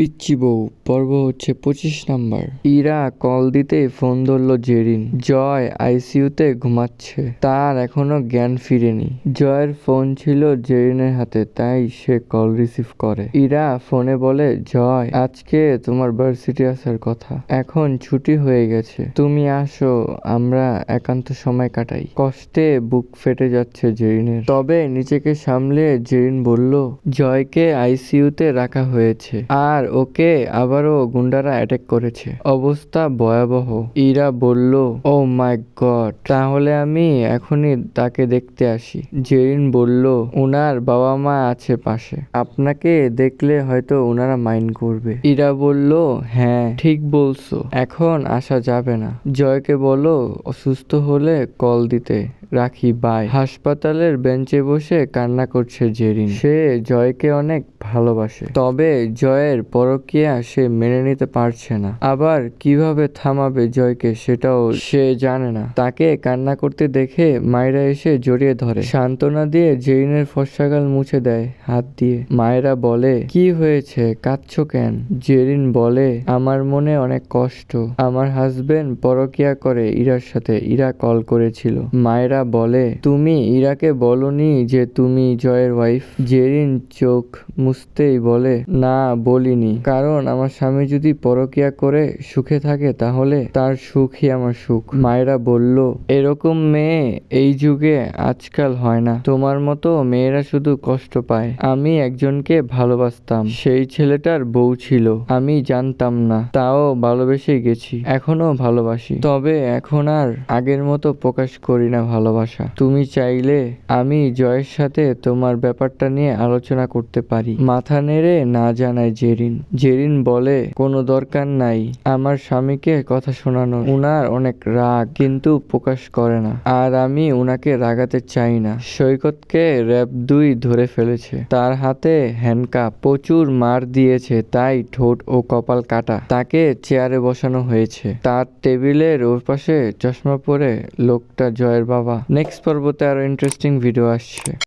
পিচ্চি বউ, পর্ব হচ্ছে পঁচিশ নাম্বার। ইরা কল দিতে ফোন ধরলো জেরিন। জয় আইসিইউতে ঘুমাচ্ছে। তার এখনও জ্ঞান ফিরেনি। জয়ের ফোন ছিল জেরিনের হাতে, তাই সে কল রিসিভ করে। ইরা ফোনে বলে, জয়, আজকে তোমার ভার্সিটি আসার কথা। এখন ছুটি হয়ে গেছে। তুমি আসো, আমরা একান্ত সময় কাটাই। কষ্টে বুক ফেটে যাচ্ছে জেরিনের। তবে নিজেকে সামলে জেরিন বলল, জয়কে আইসিইউতে রাখা হয়েছে। আর ওকে আবারও গুন্ডারা অ্যাটাক করেছে। অবস্থা ভয়াবহ। ইরা বলল ও মাই গড তাহলে আমি এখনই তাকে দেখতে আসি। জেরিন বলল ওনার বাবা মা আছে পাশে। আপনাকে দেখলে হয়তো ওনারা মাইন্ড করবে। ইরা বলল হ্যাঁ ঠিক বলছো। এখন আসা যাবে না। জয়কে বলো, অসুস্থ হলে কল দিতে। রাখি বাই হাসপাতালের বেঞ্চে বসে কান্না করছে জেরিন। সে জয়কে অনেক ভালোবাসে। তবে জয়ের পরকিয়া সে মেনে নিতে পারছে না। আবার কীভাবে থামাবে জয়কে সেটাও সে জানে না। তাকে কান্না করতে দেখে মায়েরা এসে জড়িয়ে ধরে। সান্ত্বনা দিয়ে জেরিনের ফর্সাগাল মুছে দেয় হাত দিয়ে। মায়েরা বলে, কি হয়েছে? কাঁদছো কেন? জেরিন বলে, আমার মনে অনেক কষ্ট। আমার হাজবেন্ড পরকিয়া করে ইরার সাথে ইরা কল করেছিল। মায়েরা বলে, তুমি ইরাকে বলনি যে তুমি জয়ের ওয়াইফ জেরিন চোখ মুছতেই বলে, না, বলিনি। কারণ আমার স্বামী যদি পরকিয়া করে সুখে থাকে, তাহলে তার সুখই আমার সুখ। মায়েরা বলল, এরকম মেয়ে এই যুগে আজকাল হয় না। তোমার মতো মেয়েরা শুধু কষ্ট পায়। আমি একজনকে ভালোবাসতাম। সেই ছেলেটার বউ ছিল। আমি জানতাম না। তাও ভালোবেসে গেছি। এখনও ভালোবাসি। তবে এখন আর আগের মতো প্রকাশ করি না ভালোবাসা। তুমি চাইলে আমি জয়ের সাথে তোমার ব্যাপারটা নিয়ে আলোচনা করতে পারি। মাথা নেড়ে না জানায় জেরিন। জেরিন বলে, কোনো দরকার নাই। আমার স্বামীকে কথা শোনানো উনার অনেক রাগ কিন্তু প্রকাশ করে না। আর আমি উনাকে রাগাতে চাই না। সৈকতকে র্যাব দুই ধরে ফেলেছে। তার হাতে হ্যান্ডকাপ। প্রচুর মার দিয়েছে, তাই ঠোঁট ও কপাল কাটা। তাকে চেয়ারে বসানো হয়েছে। তার টেবিলের ওর পাশে চশমা পরে, লোকটা জয়ের বাবা। নেক্সট পর্বতে আরও ইন্টারেস্টিং ভিডিও আসছে।